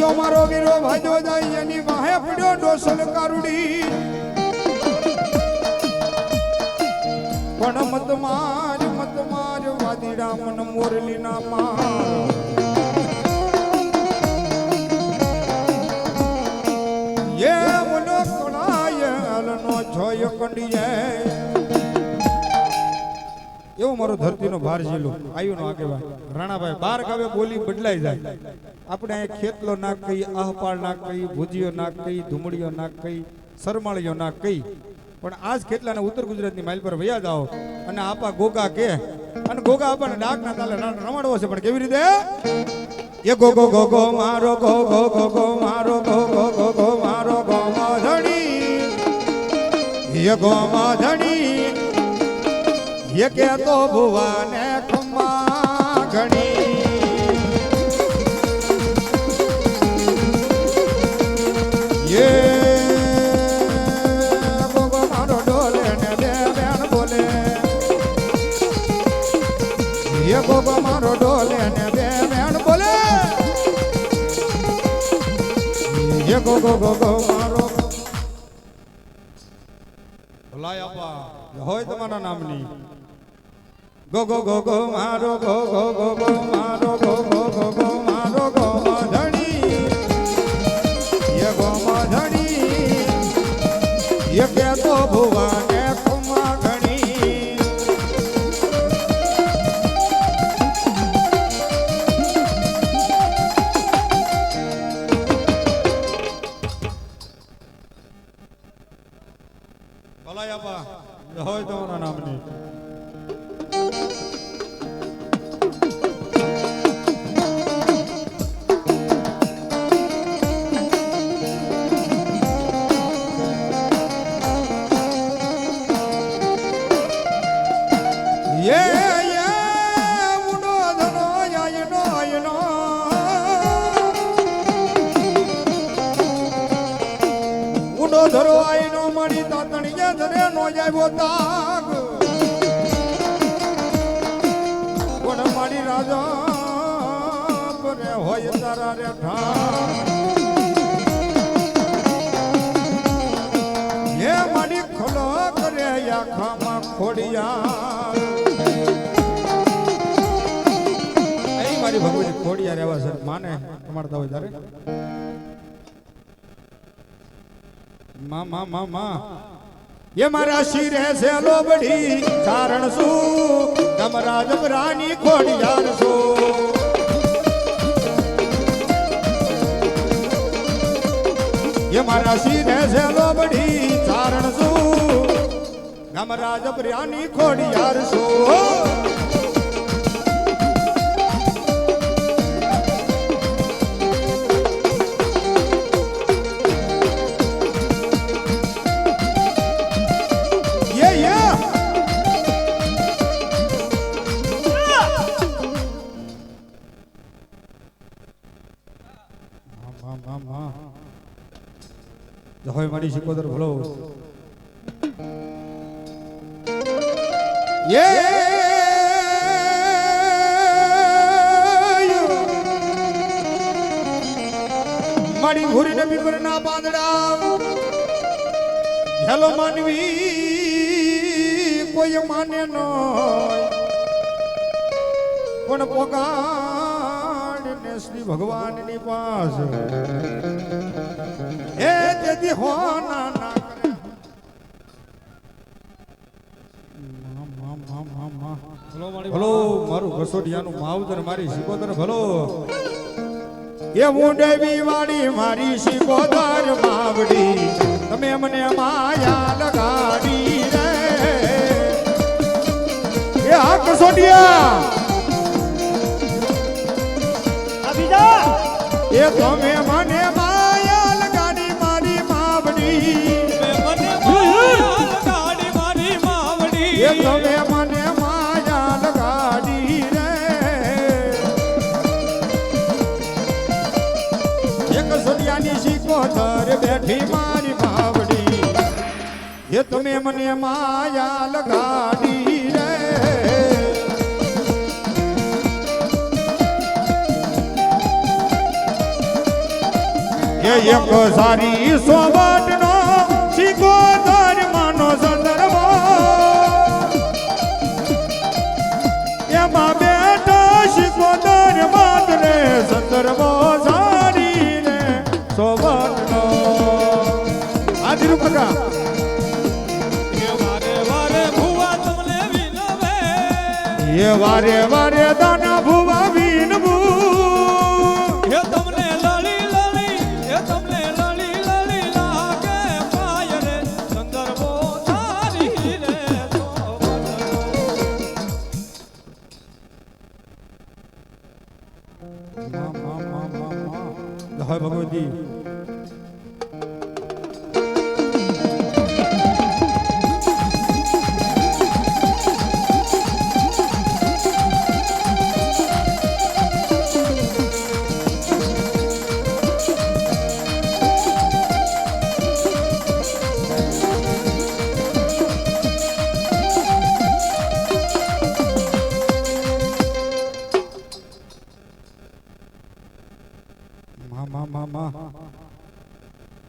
મારો વીરો ભાજો જાય, એની વાહે પડ્યો ડોસલ કારુડી. પણ મત માર મત માર વાદીડા મન મોરલી ના માર. એ મનો કળાય અલનો જોય કંડીએ એવો મારો ધરતીનો ભાર ઝીલો. આવ્યો નો આગેવાન. રાણાભાઈ, બાર ગાવે બોલી બદલાઈ જાય. આપણે અહીંયા ખેતલો ના કહી આહપાળ ના કહી ભુજીઓ ના કહી ધુમડીયો ના કહી સરમાળીઓ ના કહી પણ આજ ખેતલાને ઉત્તર ગુજરાતની માઇલ પર વયા જાઓ અને આપા ગોગા કે. અને ગોગા આપણને ડાક ના તાલે રમાડવો છે, પણ કેવી રીતે? એ ગો ગો, મારો ગો ગો ગો ગો, મારો ગો ગો ગો ગો, મારો ગો, માધણી. એ ગો, માધણી. એ કે તો ભુવાને घणी ઘણી. ગોગો મારો ડોલે ને બે બેન બોલે. એ ગોગો ગોગો મારો. ભલાય આપા હોય તમારા નામની. ગો ગો ગો ગો, મારો ગો ગો ગો ગો, મારો ગો ગો ગો ગો, મારો ગો ધણી એ ગો ધણી એ કે તો ભુવાને કુમા ઘણી ભલાય આપા, હોય તમારા નામની. ધરો, આયનો મળી તાતણીએ ધરે નો જાવ્યો તાગ. કોણ મારી રાજા પરે હોય તારા રે ઠાર હે મારી ખલો કરે આખામાં ખોડિયા ખોડિયા રહેવા સર માને તમારતા હોય તારે મા મા મા મા. એ મારા શિરે છે લોબડી. કારણ શું? તમારા જબરાની ખોડિયાર શું એ મારા શિરે છે લોબડી. ચારણ શું? ગમરા જબરાની ખોડિયાર શું શિકોદર ભલો મારી ઘોરી ને બીબર ના પાંદડા હેલો માનવી કોઈ માને ન પણ પોગાડ ને શ્રી ભગવાનની પાસ. એ તેથી હો ના ના. ભલો મારું ઘસોડિયાનું માવતર, મારી શિકોદર ભલો. એ મુંડેવી વાળી મારી શિકોદર માવડી તમે મને માયા લગાડી રે. એ આ કસોટિયા! મને માયા લગાડી મારી માવડી. એ તમે મને માયા લગાડી રે. એક શિકોતર બેઠી મારી માવડી. એ તમે મને માયા લગાડી રે એક સારી શીખો સિકોદર માનો સંદર્ભ. એમાં બેઠો સિકોદર માતને સંદર્ભ સારી રે સોબટનો હાજર પ્રકા એ વારે વારે માં, માં, માં, માં, માં. જય ભગવતી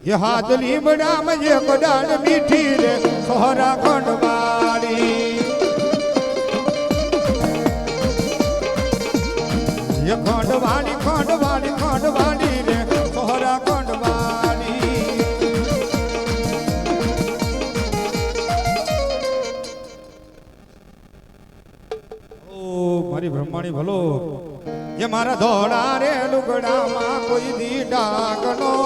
એ હાથ લીમડામાં જે કડાળ મીઠી રે સોહરા ખંડવાળી એ ખંડવાળી ખંડવાળી ખંડવાળી રે સોહરા ખંડવાળી ઓ મારી બ્રહ્માણી ભલો એ મારા ધોળા રે લુગડામાં કોઈ દી ડાઘ નો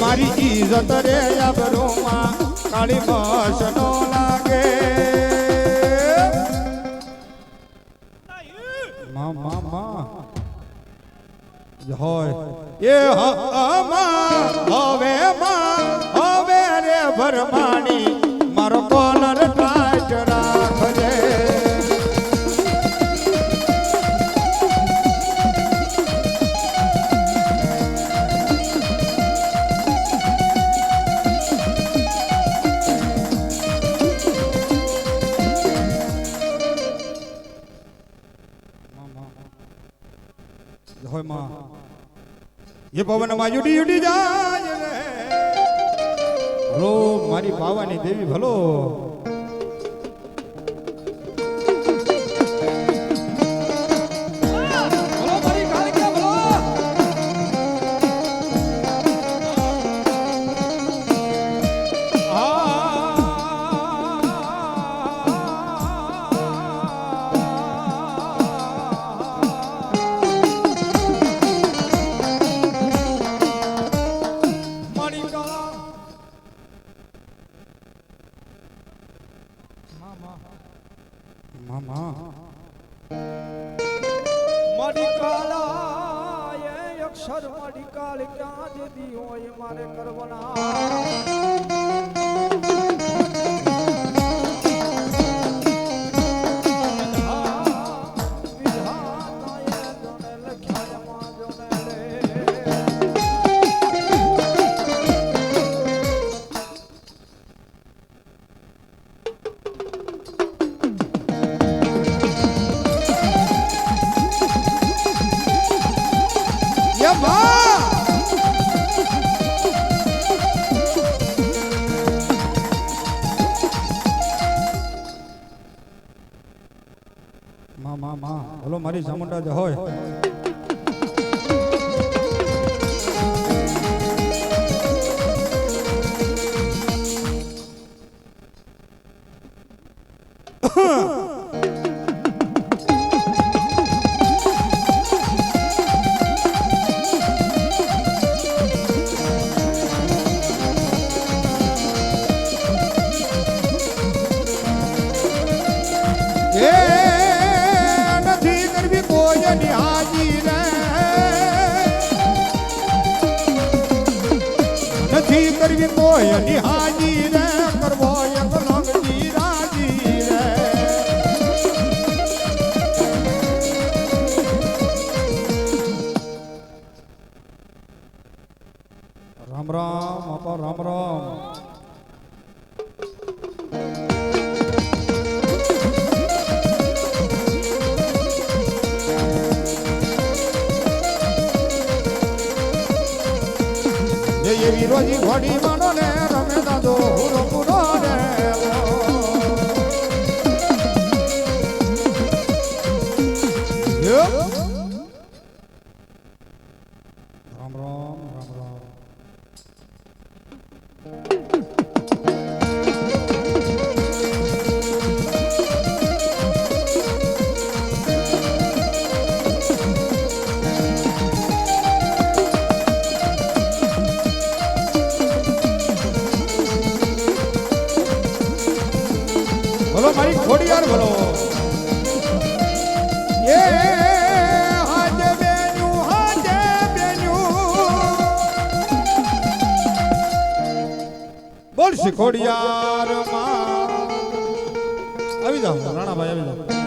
મારી ઈજત રે અબરોમાં કાળી બસ નો લાગે. મા મા મા. હોય. એ હા, માં. હોયમાં. એ પવનમાં યુડી યુડી જાય રો મારી પાવાની દેવી ભલો. મામા. મારી કાળા એ અક્ષર મારી કાળ ક્યાં જતી હોય મારે કરવાના ભલો મારી ચામુંડા જ હોય. નથી કરવી કોઈ હાજી રે કરવો એક રામ રામ આપા રામ રામ. રોજી ઘડી માનો રમે દાદો હુરો પુરો ને રામ રામ. બોલો મારી યાર ભલો એ બોલ શીખોડિયારમાં આવી જાઓ રાણાભાઈ આવી જાઓ.